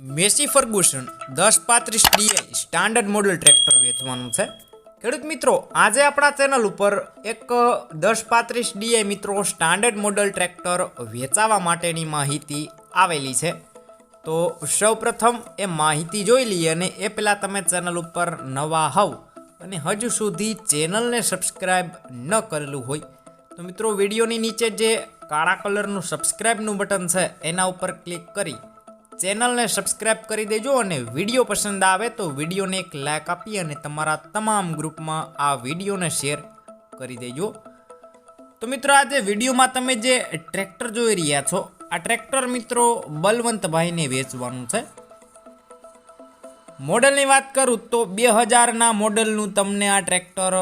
Massey Ferguson, દસ પાંત્રીસ D I standard model tractor વેચવાનું છે. ખેડૂત મિત્રો, આજે આપણા ચેનલ ઉપર એક દસ પાંત્રીસ ડીઆઈ મિત્રો સ્ટાન્ડર્ડ મોડલ ટ્રેક્ટર વેચાવા માટેની માહિતી આવેલી છે. તો સૌપ્રથમ એ માહિતી જોઈ લઈએ અને એ પહેલાં તમે ચેનલ ઉપર નવા હોવ અને હજુ સુધી ચેનલને સબસ્ક્રાઈબ ન કરેલું હોય, તો મિત્રો વિડીયોની નીચે જે કાળા કલરનું સબસ્ક્રાઈબનું બટન છે, એના ઉપર ક્લિક કરી ચેનલને સબસ્ક્રાઈબ કરી દેજો અને વીડિયો પસંદ આવે તો વિડીયોને એક લાઇક આપી અને તમારા તમામ ગ્રુપમાં આ વિડીયોને શેર કરી દેજો. તો મિત્રો આજે વિડીયોમાં તમે જે ટ્રેક્ટર જોઈ રહ્યા છો, આ ટ્રેક્ટર મિત્રો બલવંતભાઈને વેચવાનું છે. મોડલની વાત કરું તો બે હજારના મોડલનું તમને આ ટ્રેક્ટર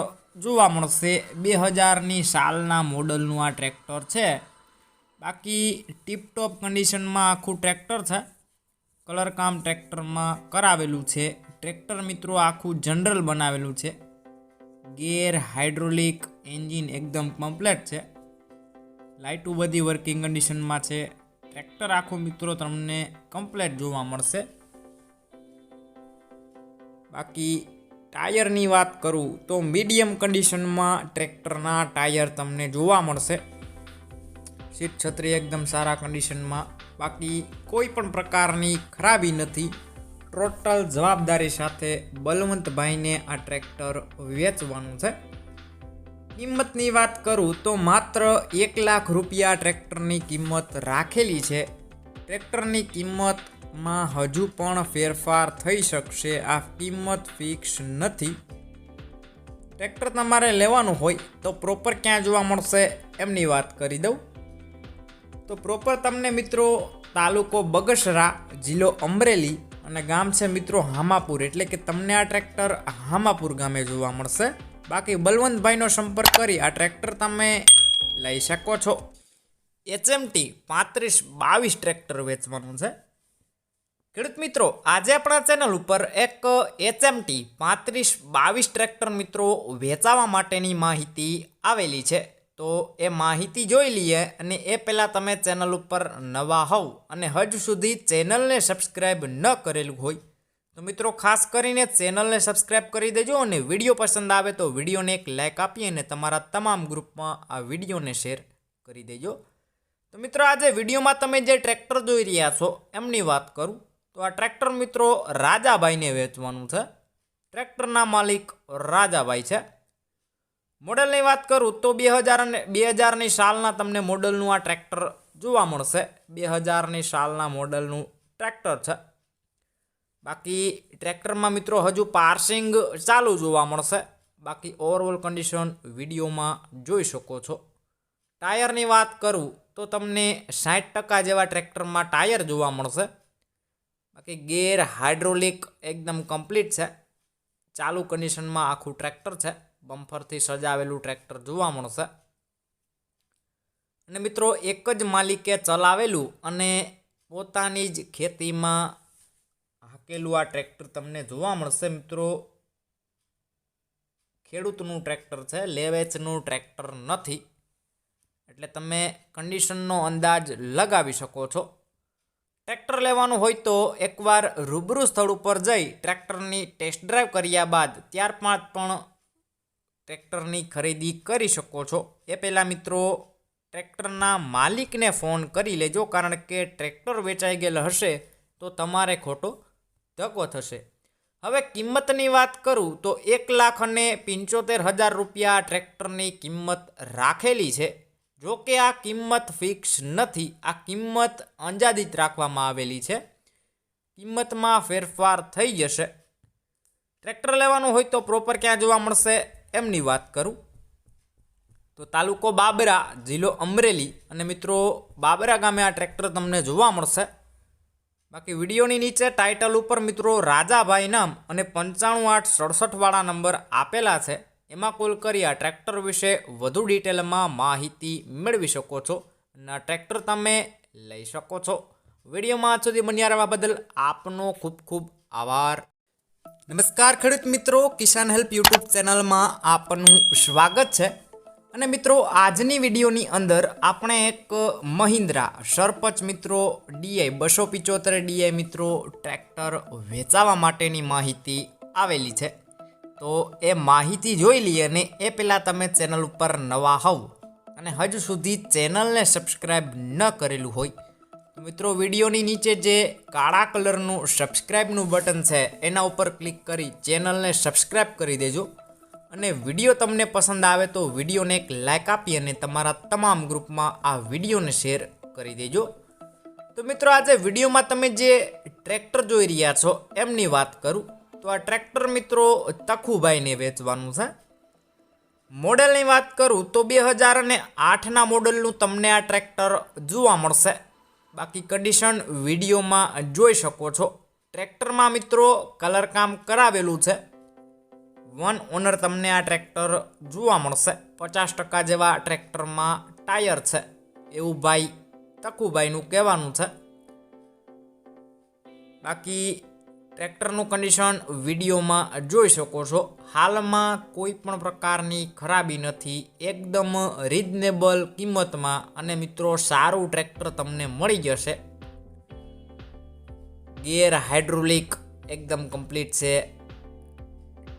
જોવા મળશે. બે હજારની સાલના મોડલનું આ ટ્રેક્ટર છે. બાકી ટીપટોપ કન્ડિશનમાં આખું ટ્રેક્ટર છે. કલર કામ ટ્રેક્ટરમાં કરાવેલું છે. ટ્રેક્ટર મિત્રો આખું જનરલ બનાવેલું છે. ગેર હાઇડ્રોલિક એન્જિન એકદમ કમ્પ્લેટ છે. લાઇટું બધી વર્કિંગ કન્ડિશનમાં છે. ટ્રેક્ટર આખું મિત્રો તમને કમ્પ્લેટ જોવા મળશે. બાકી ટાયરની વાત કરું તો મીડિયમ કન્ડિશનમાં ટ્રેક્ટરના ટાયર તમને જોવા મળશે. સીટ છત્રી એકદમ સારા કન્ડિશનમાં બાકી કોઈ પણ પ્રકારની ખરાબી નથી. ટોટલ જવાબદારી સાથે બલવંતભાઈને આ ટ્રેક્ટર વેચવાનું છે. કિંમતની વાત કરું તો માત્ર એક લાખ રૂપિયા ટ્રેક્ટરની કિંમત રાખેલી છે. ટ્રેક્ટરની કિંમતમાં હજુ પણ ફેરફાર થઈ શકશે. આ કિંમત ફિક્સ નથી. ટ્રેક્ટર તમારે લેવાનું હોય તો પ્રોપર ક્યાં જોવા મળશે? એમની વાત કરી દઉં. તો પ્રોપર તમને મિત્રો તાલુકો બગસરા, જિલ્લો અમરેલી અને ગામ છે મિત્રો હામાપુર. એટલે કે તમને આ ટ્રેક્ટર હામાપુર ગામે જોવા મળશે. બાકી બલવંતભાઈનો સંપર્ક કરી આ ટ્રેક્ટર તમે લઈ શકો છો. એચએમટી પાંત્રીસ બાવીસ ટ્રેક્ટર વેચવાનું છે. ખેડૂત મિત્રો, આજે આપણા ચેનલ ઉપર એક એચએમટી પાંત્રીસ બાવીસ ટ્રેક્ટર મિત્રો વેચાવા માટેની માહિતી આવેલી છે. તો એ માહિતી જોઈ લઈએ અને એ પહેલાં તમે ચેનલ ઉપર નવા હોવ અને હજુ સુધી ચેનલને સબસ્ક્રાઈબ ન કરેલું હોય, તો મિત્રો ખાસ કરીને ચેનલને સબસ્ક્રાઈબ કરી દેજો અને વીડિયો પસંદ આવે તો વિડીયોને એક લાઇક આપી અને તમારા તમામ ગ્રુપમાં આ વિડીયોને શેર કરી દેજો. તો મિત્રો આજે વિડીયોમાં તમે જે ટ્રેક્ટર જોઈ રહ્યા છો, એમની વાત કરું. તો આ ટ્રેક્ટર મિત્રો રાજાભાઈને વેચવાનું છે. ટ્રેક્ટરના માલિક રાજાભાઈ છે. મોડલની વાત કરું તો બે હજાર અને બે હજારની સાલના તમને મોડલનું આ ટ્રેક્ટર જોવા મળશે. બે હજારની સાલના મોડલનું ટ્રેક્ટર છે. બાકી ટ્રેક્ટરમાં મિત્રો હજુ પાર્સિંગ ચાલુ જોવા મળશે. બાકી ઓવરઓલ કન્ડિશન વિડીયોમાં જોઈ શકો છો. ટાયરની વાત કરું તો તમને સાઠ ટકા જેવા ટ્રેક્ટરમાં ટાયર જોવા મળશે. બાકી ગેર હાઇડ્રોલિક એકદમ કમ્પ્લીટ છે. ચાલુ કન્ડિશનમાં આખું ટ્રેક્ટર છે. બમ્ફરથી સજાવેલું ટ્રેક્ટર જોવા મળશે. અને મિત્રો, એક જ માલિકે ચલાવેલું અને પોતાની જ ખેતીમાં હાકેલું આ ટ્રેક્ટર તમને જોવા મળશે. મિત્રો, ખેડૂતનું ટ્રેક્ટર છે, લેવેચનું ટ્રેક્ટર નથી. એટલે તમે કન્ડિશનનો અંદાજ લગાવી શકો છો. ટ્રેક્ટર લેવાનું હોય તો એકવાર રૂબરૂ સ્થળ ઉપર જઈ ટ્રેક્ટરની ટેસ્ટ ડ્રાઈવ કર્યા બાદ ત્યારબાદ પણ ટ્રેક્ટરની ખરીદી કરી શકો છો. એ પહેલાં મિત્રો, ટ્રેક્ટરના માલિકને ફોન કરી લેજો, કારણ કે ટ્રેક્ટર વેચાઈ ગયેલ હશે તો તમારે ખોટો ધક્કો થશે. હવે કિંમતની વાત કરું તો એક લાખ અને પંચોતેર હજાર રૂપિયા ટ્રેક્ટરની કિંમત રાખેલી છે. જો કે આ કિંમત ફિક્સ નથી, આ કિંમત અંજાદિત રાખવામાં આવેલી છે. કિંમતમાં ફેરફાર થઈ જશે. ટ્રેક્ટર લેવાનું હોય તો પ્રોપર ક્યાં જોવા મળશે? એમની વાત કરું? તો તાલુકો બાબરા, જિલ્લો અમરેલી. અને મિત્રો, બાબરા ગામે આ ટ્રેક્ટર તમને જોવા મળશે. બાકી વિડીયોની નીચે ટાઇટલ ઉપર મિત્રો રાજાભાઈ નામ અને પંચાણું આઠ સડસઠવાળા નંબર આપેલા છે. એમાં કોલ કરી આ ટ્રેક્ટર વિશે વધુ ડિટેલમાં માહિતી મેળવી શકો છો અને આ ટ્રેક્ટર તમે લઈ શકો છો. વિડીયોમાં આજ સુધી બન્યા રહેવા બદલ આપનો ખૂબ ખૂબ આભાર. નમસ્કાર ખેડૂત મિત્રો, કિસાન હેલ્પ યુટ્યુબ ચેનલમાં આપનું સ્વાગત છે. અને મિત્રો, આજની વિડીયોની અંદર આપણે એક મહિન્દ્રા સરપંચ મિત્રો, ડીઆઈ બસો પિચોતેર ડીઆઈ મિત્રો ટ્રેક્ટર વેચાવા માટેની માહિતી આવેલી છે. તો એ માહિતી જોઈ લઈએ અને એ પહેલાં તમે ચેનલ ઉપર નવા હોવ અને હજુ સુધી ચેનલને સબસ્ક્રાઈબ ન કરેલું હોય મિત્રો, વિડીયોની નીચે જે કાળા કલરનું સબસ્ક્રાઈબનું બટન છે, એના ઉપર ક્લિક કરી ચેનલને સબસ્ક્રાઈબ કરી દેજો. અને વીડિયો તમને પસંદ આવે તો વિડીયોને એક લાઇક આપી અને તમારા તમામ ગ્રુપમાં આ વિડીયોને શેર કરી દેજો. તો મિત્રો, આજે વિડીયોમાં તમે જે ટ્રેક્ટર જોઈ રહ્યા છો, એમની વાત કરું. તો આ ટ્રેક્ટર મિત્રો તખુભાઈને વેચવાનું છે. મોડેલની વાત કરું તો બે હજાર અને આઠના મોડલનું તમને આ ટ્રેક્ટર જોવા મળશે. બાકી કન્ડિશન વિડીયોમાં જોઈ શકો છો. ટ્રેક્ટરમાં મિત્રો કલર કામ કરાવેલું છે. વન ઓનર તમને આ ટ્રેક્ટર જોવા મળશે. પચાસ ટકા જેવા ટ્રેક્ટરમાં ટાયર છે. એવું ભાઈ તકુભાઈનું કહેવાનું છે. બાકી ટ્રેક્ટરનું કન્ડિશન વિડીયોમાં જોઈ શકો છો. હાલમાં કોઈ પણ પ્રકારની ખરાબી નથી. એકદમ રિઝનેબલ કિંમતમાં અને મિત્રો સારું ટ્રેક્ટર તમને મળી જશે. ગિયર હાઇડ્રોલિક એકદમ કમ્પ્લીટ છે.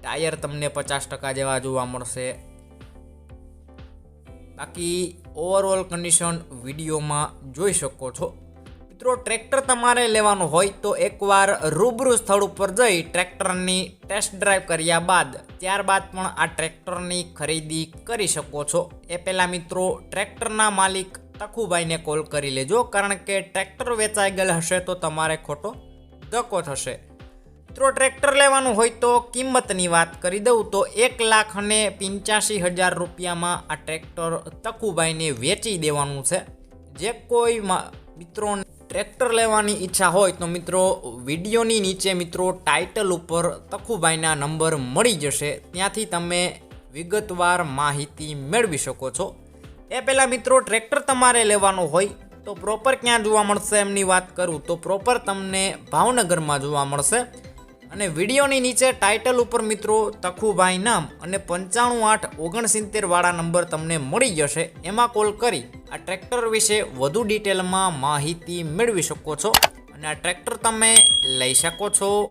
ટાયર તમને પચાસ ટકા જેવા જોવા મળશે. બાકી ઓવરઓલ કન્ડિશન વિડીયોમાં જોઈ શકો છો. મિત્રો, ટ્રેક્ટર તમારે લેવાનું હોય તો એકવાર રૂબરૂ સ્થળ ઉપર જઈ ટ્રેક્ટરની ટેસ્ટ ડ્રાઈવ કર્યા બાદ ત્યારબાદ પણ આ ટ્રેક્ટરની ખરીદી કરી શકો છો. એ પહેલાં મિત્રો, ટ્રેક્ટરના માલિક તખુભાઈને કોલ કરી લેજો, કારણ કે ટ્રેક્ટર વેચાઈ ગયેલ હશે તો તમારે ખોટો ધક્કો થશે. મિત્રો, ટ્રેક્ટર લેવાનું હોય તો કિંમતની વાત કરી દઉં તો એક લાખ અને પંચ્યાસી હજાર રૂપિયામાં આ ટ્રેક્ટર તખુભાઈને વેચી દેવાનું છે. જે કોઈ મિત્રોને મિત્રો ટ્રેક્ટર લેવાની ઈચ્છા હોય તો મિત્રો વિડીયોની નીચે મિત્રો ટાઇટલ ઉપર તખુભાઈના નંબર મળી જશે. ત્યાંથી તમે વિગતવાર માહિતી મેળવી શકો છો. એ પહેલાં મિત્રો ટ્રેક્ટર તમારે લેવાનું હોય તો પ્રોપર ક્યાં જોવા મળશે એમની વાત કરું તો પ્રોપર તમને ભાવનગરમાં જોવા મળશે. અને વિડીયોની નીચે ટાઇટલ ઉપર મિત્રો તખુભાઈ નામ અને પંચાણું આઠ ઓગણસિત્તેર વાળા નંબર તમને મળી જશે. એમાં કોલ કરી આ ટ્રેક્ટર વિશે વધુ ડિટેલમાં માહિતી મેળવી શકો છો. અને આ ટ્રેક્ટર તમે લઈ શકો છો.